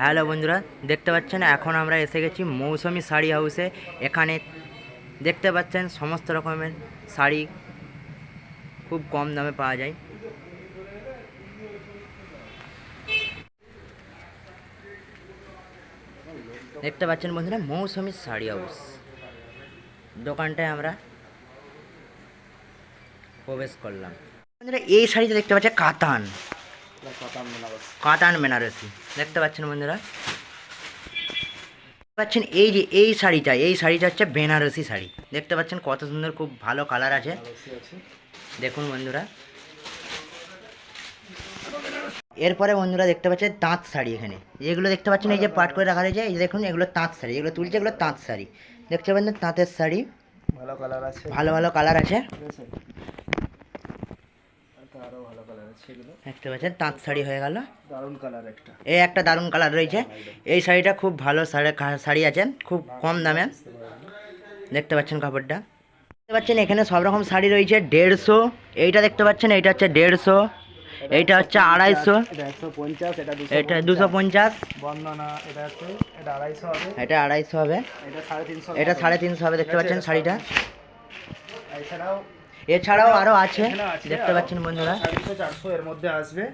Hello বন্ধুরা, দেখতে পাচ্ছেন, এখন আমরা এসে গেছি মৌসুমি শাড়ি হাউসে এখানে দেখতে পাচ্ছেন সমস্ত রকমের শাড়ি খুব কম দামে পাওয়া যায়। দেখতে পাচ্ছেন বন্ধুরা, মৌসুমি শাড়ি হাউস দোকানটায় আমরা প্রবেশ করলাম। বন্ধুরা, এই শাড়িটা দেখতে পাচ্ছেন কাতান। কাতান বেনারসি দেখতে পাচ্ছেন বন্ধুরা? পাচ্ছেন এই যে এই শাড়িটা এই শাড়িটা হচ্ছে বেনারসি শাড়ি। দেখতে পাচ্ছেন কত সুন্দর খুব ভালো কালার আছে। দেখুন বন্ধুরা। এরপরে বন্ধুরা দেখতে পাচ্ছেন তাঁত শাড়ি এখানে। এগুলো দেখতে পাচ্ছেন এই যে পাট করে রাখা রয়েছে এই যে দেখুন এগুলো তাঁত শাড়ি এগুলো তুলছে এগুলো তাঁত শাড়ি। দেখতে পাচ্ছেন তাঁতের শাড়ি। ভালো কালার আছে। ভালো ভালো কালার আছে। আরও ভালো কালার আছে এগুলো। দেখতে পাচ্ছেন তাঁত শাড়ি হয়ে গেল। দারুণ কালার একটা। এই একটা দারুণ কালার রয়েছে। এই শাড়িটা খুব ভালো শাড়ি শাড়ি আছে খুব কম দামে। দেখতে পাচ্ছেন কাপড়টা। দেখতে পাচ্ছেন এখানে সব রকম শাড়ি রয়েছে দেড়শো। এইটা দেখতে পাচ্ছেন এইটা হচ্ছে দেড়শো। এইটা হচ্ছে আড়াইশো। এটা দুশো পঞ্চাশ। এটা আড়াইশো হবে। এটা সাড়ে তিনশো হবে। দেখতে পাচ্ছেন শাড়িটা। এছাড়াও এছাড়াও আরও আছে। দেখতে পাচ্ছেন বন্ধুরা। চারশো এর মধ্যে আসবে।